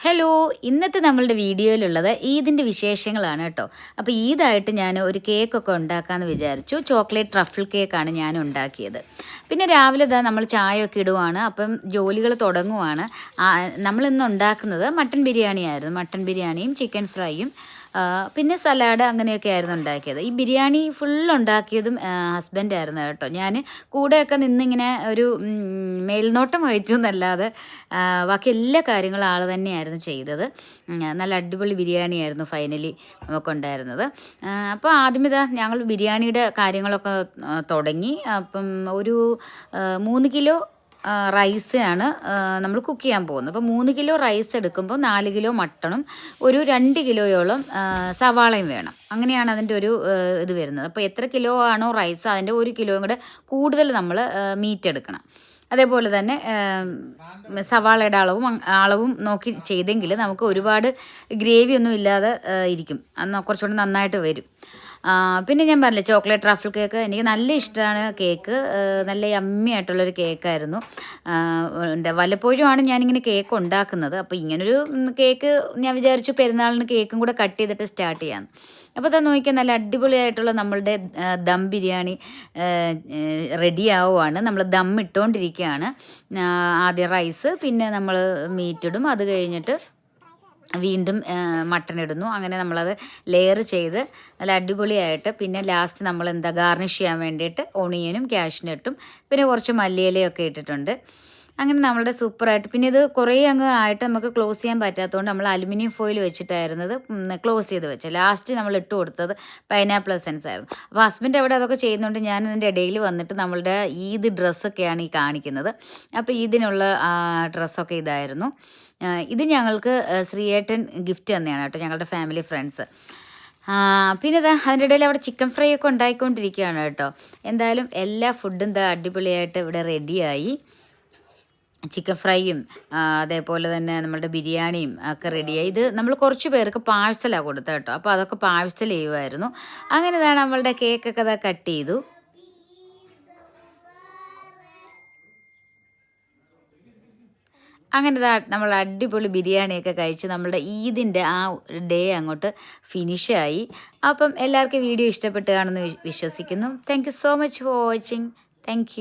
Hello ഇന്നത്തെ നമ്മളുടെ വീഡിയോയിലുള്ളത് ഈദിന്റെ വിശേഷങ്ങളാണ് കേട്ടോ. അപ്പോൾ ഈദായിട്ട് ഞാൻ ഒരു കേക്കൊക്കെ ഉണ്ടാക്കാമെന്ന് വിചാരിച്ചു. ചോക്ലേറ്റ് ട്രഫിൾ കേക്കാണ് ഞാൻ ഉണ്ടാക്കിയത്. പിന്നെ രാവിലെ ഇതാ നമ്മൾ ചായയൊക്കെ ഇടുവാണ്. അപ്പം ജോലികൾ തുടങ്ങുവാണ്. നമ്മൾ നമ്മളിന്ന് ഉണ്ടാക്കുന്നത് മട്ടൺ ബിരിയാണി ആയിരുന്നു മട്ടൻ ബിരിയാണിയും ചിക്കൻ ഫ്രൈയും പിന്നെ സലാഡ് അങ്ങനെയൊക്കെ ആയിരുന്നു ഉണ്ടാക്കിയത്. ഈ ബിരിയാണി ഫുൾ ഉണ്ടാക്കിയതും ഹസ്ബൻഡ് ആയിരുന്നു കേട്ടോ. ഞാൻ കൂടെയൊക്കെ നിന്നിങ്ങനെ ഒരു മേൽനോട്ടം വഹിച്ചു എന്നല്ലാതെ ബാക്കി എല്ലാ കാര്യങ്ങളും ആൾ തന്നെയായിരുന്നു ചെയ്തത്. നല്ല അടിപൊളി ബിരിയാണി ആയിരുന്നു ഫൈനലി നമുക്കുണ്ടായിരുന്നത് അപ്പോൾ ആദ്യം ഇതാ ഞങ്ങൾ ബിരിയാണിയുടെ കാര്യങ്ങളൊക്കെ തുടങ്ങി. അപ്പം ഒരു മൂന്ന് കിലോ റൈസാണ് നമ്മൾ കുക്ക് ചെയ്യാൻ പോകുന്നത്. അപ്പോൾ മൂന്ന് കിലോ റൈസ് എടുക്കുമ്പോൾ നാല് കിലോ മട്ടണും ഒരു രണ്ട് കിലോയോളം സവാളയും വേണം. അങ്ങനെയാണ് അതിന്റെ ഒരു ഇത് വരുന്നത്. അപ്പോൾ എത്ര കിലോ ആണോ റൈസ് അതിന്റെ ഒരു കിലോയും കൂടെ കൂടുതൽ നമ്മൾ മീറ്റ് എടുക്കണം. അതേപോലെ തന്നെ സവാളയുടെ അളവും അളവും നോക്കി ചെയ്തെങ്കിൽ നമുക്ക് ഒരുപാട് ഗ്രേവി ഒന്നും ഇല്ലാതെ ഇരിക്കും. കുറച്ചുകൂടി നന്നായിട്ട് വരും. പിന്നെ ഞാൻ പറഞ്ഞില്ലേ ചോക്ലേറ്റ് ട്രഫിൾ കേക്ക് എനിക്ക് നല്ല ഇഷ്ടമാണ് കേക്ക്. നല്ല യമ്മി ആയിട്ടുള്ളൊരു കേക്കായിരുന്നു ഉണ്ട്. വല്ലപ്പോഴുമാണ് ഞാനിങ്ങനെ കേക്ക് ഉണ്ടാക്കുന്നത്. അപ്പോൾ ഇങ്ങനൊരു കേക്ക് ഞാൻ വിചാരിച്ചു പെരുന്നാളിന് കേക്കും കൂടെ കട്ട് ചെയ്തിട്ട് സ്റ്റാർട്ട് ചെയ്യാം. അപ്പോൾ തന്നെ നോക്കിയാൽ നല്ല അടിപൊളിയായിട്ടുള്ള നമ്മളുടെ ദം ബിരിയാണി റെഡി ആവുകയാണ് നമ്മൾ ദം ഇട്ടുകൊണ്ടിരിക്കുകയാണ് ആദ്യം റൈസ് പിന്നെ നമ്മൾ മീറ്റ് ഇടും അത് കഴിഞ്ഞിട്ട് വീണ്ടും മട്ടൺ ഇടുന്നു. അങ്ങനെ നമ്മളത് ലെയർ ചെയ്ത് നല്ല അടിപൊളിയായിട്ട് പിന്നെ ലാസ്റ്റ് നമ്മൾ എന്താ ഗാർണിഷ് ചെയ്യാൻ വേണ്ടിയിട്ട് ഒണിയനും ഇട്ടും പിന്നെ കുറച്ച് മല്ലിയിലയൊക്കെ ഇട്ടിട്ടുണ്ട്. അങ്ങനെ നമ്മളുടെ സൂപ്പറായിട്ട്. പിന്നെ ഇത് കുറേ അങ്ങ് ആയിട്ട് നമുക്ക് ക്ലോസ് ചെയ്യാൻ പറ്റാത്തതുകൊണ്ട് നമ്മൾ അലുമിനിയം ഫോയിൽ വെച്ചിട്ടായിരുന്നത് ക്ലോസ് ചെയ്ത് വെച്ചത്. ലാസ്റ്റ് നമ്മൾ ഇട്ട് കൊടുത്തത് പൈനാപ്പിൾ എസൻസ് ആയിരുന്നു. അപ്പോൾ ഹസ്ബൻഡ് അവിടെ അതൊക്കെ ചെയ്യുന്നുണ്ട്. ഞാൻ ഇതിന്റെ ഇടയിൽ വന്നിട്ട് നമ്മളുടെ ഈദ് ഡ്രസ്സൊക്കെയാണ് ഈ കാണിക്കുന്നത്. അപ്പോൾ ഈദിനുള്ള ഡ്രസ്സൊക്കെ ഇതായിരുന്നു. ഇത് ഞങ്ങൾക്ക് ശ്രീയേട്ടൻ ഗിഫ്റ്റ് തന്നെയാണ് കേട്ടോ ഞങ്ങളുടെ ഫാമിലി ഫ്രണ്ട്സ് പിന്നെ ഇതാ അതിന്റെ ഇടയിൽ അവിടെ ചിക്കൻ ഫ്രൈ ഒക്കെ ഉണ്ടായിക്കൊണ്ടിരിക്കുകയാണ് കേട്ടോ. എന്തായാലും എല്ലാ ഫുഡും ഇതാ അടിപൊളിയായിട്ട് ഇവിടെ റെഡിയായി ചിക്കൻ ഫ്രൈയും അതേപോലെ തന്നെ നമ്മുടെ ബിരിയാണിയും ഒക്കെ റെഡിയായി. ഇത് നമ്മൾ കുറച്ച് പേർക്ക് പാഴ്സലാണ് കൊടുത്തത് കേട്ടോ. അപ്പോൾ അതൊക്കെ പാഴ്സൽ ചെയ്യുമായിരുന്നു അങ്ങനെ ഇതാണ് നമ്മളുടെ കേക്കൊക്കെ അതാ കട്ട് ചെയ്തു. അങ്ങനെ ദാ നമ്മൾ അടിപൊളി ബിരിയാണിയൊക്കെ കഴിച്ച് നമ്മുടെ ഈദിന്റെ ആ ഡേ അങ്ങോട്ട് ഫിനിഷായി അപ്പം എല്ലാവർക്കും വീഡിയോ ഇഷ്ടപ്പെട്ട് കാണുമെന്ന് വിശ്വസിക്കുന്നു. Thank so much for watching thank